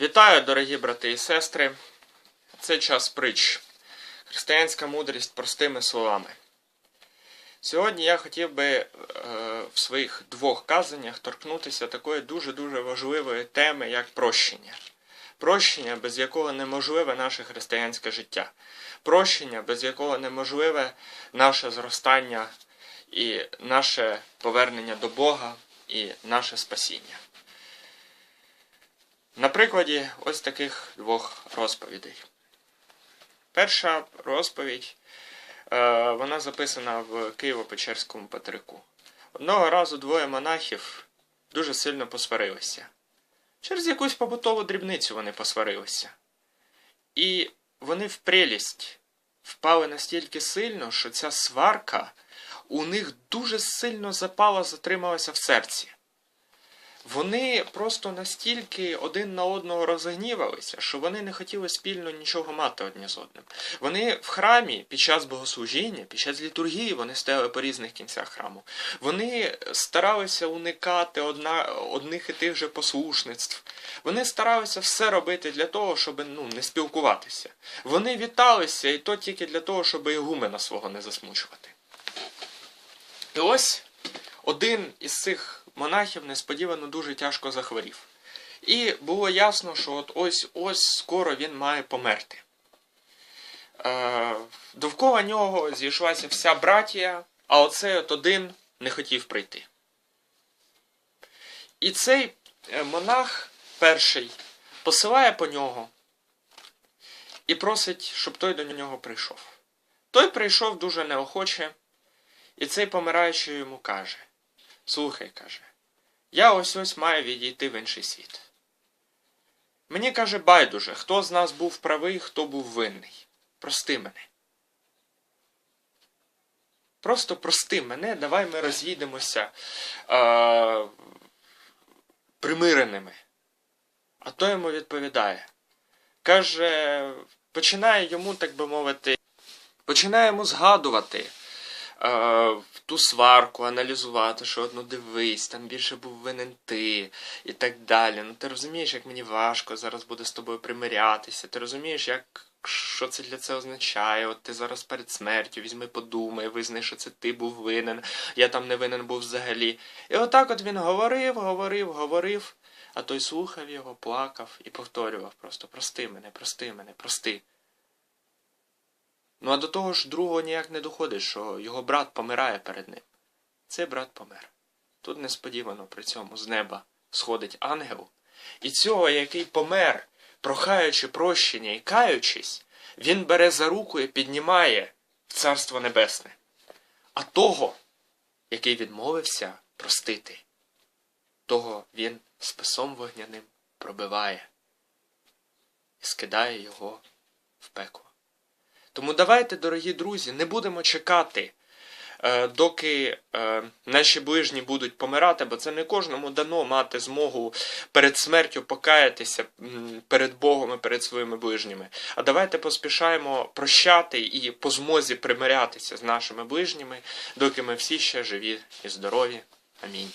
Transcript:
Вітаю, дорогі брати і сестри. Це час притч. Християнська мудрість простими словами. Сьогодні я хотів би е, в своїх двох казаннях торкнутися такої дуже-дуже важливої теми, як прощення. Прощення, без якого неможливе наше християнське життя. Прощення, без якого неможливе наше зростання і наше повернення до Бога і наше спасіння. На прикладі ось таких двох розповідей. Перша розповідь е, вона записана в Києво-Печерському Патерику. Одного разу двоє монахів дуже сильно посварилися. Через якусь побутову дрібницю вони посварилися. І вони в прелість впали настільки сильно, що ця сварка у них дуже сильно запала, затрималася в серці. Вони просто настільки один на одного розгнівалися, що вони не хотіли спільно нічого мати одне з одним. Вони в храмі під час богослужіння, під час літургії, вони стояли по різних кінцях храму. Вони старалися уникати одна, одних і тих же послушництв. Вони старалися все робити для того, щоб ну, не спілкуватися. Вони віталися, і то тільки для того, щоб ігумена свого не засмучувати. І ось один із цих монахів несподівано дуже тяжко захворів. І було ясно, що от ось ось скоро він має померти. Е, довкола нього зійшлася вся братія, а оцей от один не хотів прийти. І цей е, монах перший посилає по нього і просить, щоб той до нього прийшов. Той прийшов дуже неохоче, і цей помираючий йому каже: Слухай, каже, я ось ось маю відійти в інший світ. Мені каже байдуже, хто з нас був правий, хто був винний. Прости мене. Просто прости мене, давай ми роз'їдемося е, примиреними. А той йому відповідає. Каже, починає йому, так би мовити, починає йому згадувати е, ту сварку, аналізувати, що ну дивись, там більше був винен ти і так далі. Ну ти розумієш, як мені важко зараз буде з тобою примирятися. Ти розумієш, як. Що це для це означає? От ти зараз перед смертю візьми, подумай, визнай, що це ти був винен, я там не винен був взагалі. І отак от він говорив, говорив, говорив, а той слухав його, плакав і повторював просто прости мене, прости мене, прости. Ну а до того ж другого ніяк не доходить, що його брат помирає перед ним. Цей брат помер. Тут несподівано при цьому з неба сходить ангел, і цього, який помер, прохаючи прощення і каючись, він бере за руку і піднімає в Царство Небесне. А того, який відмовився простити, того він списом вогняним пробиває і скидає його в пекло. Тому давайте, дорогі друзі, не будемо чекати, е, доки е, наші ближні будуть помирати, бо це не кожному дано мати змогу перед смертю покаятися перед Богом і перед своїми ближніми. А давайте поспішаємо прощати і по змозі примирятися з нашими ближніми, доки ми всі ще живі і здорові. Амінь.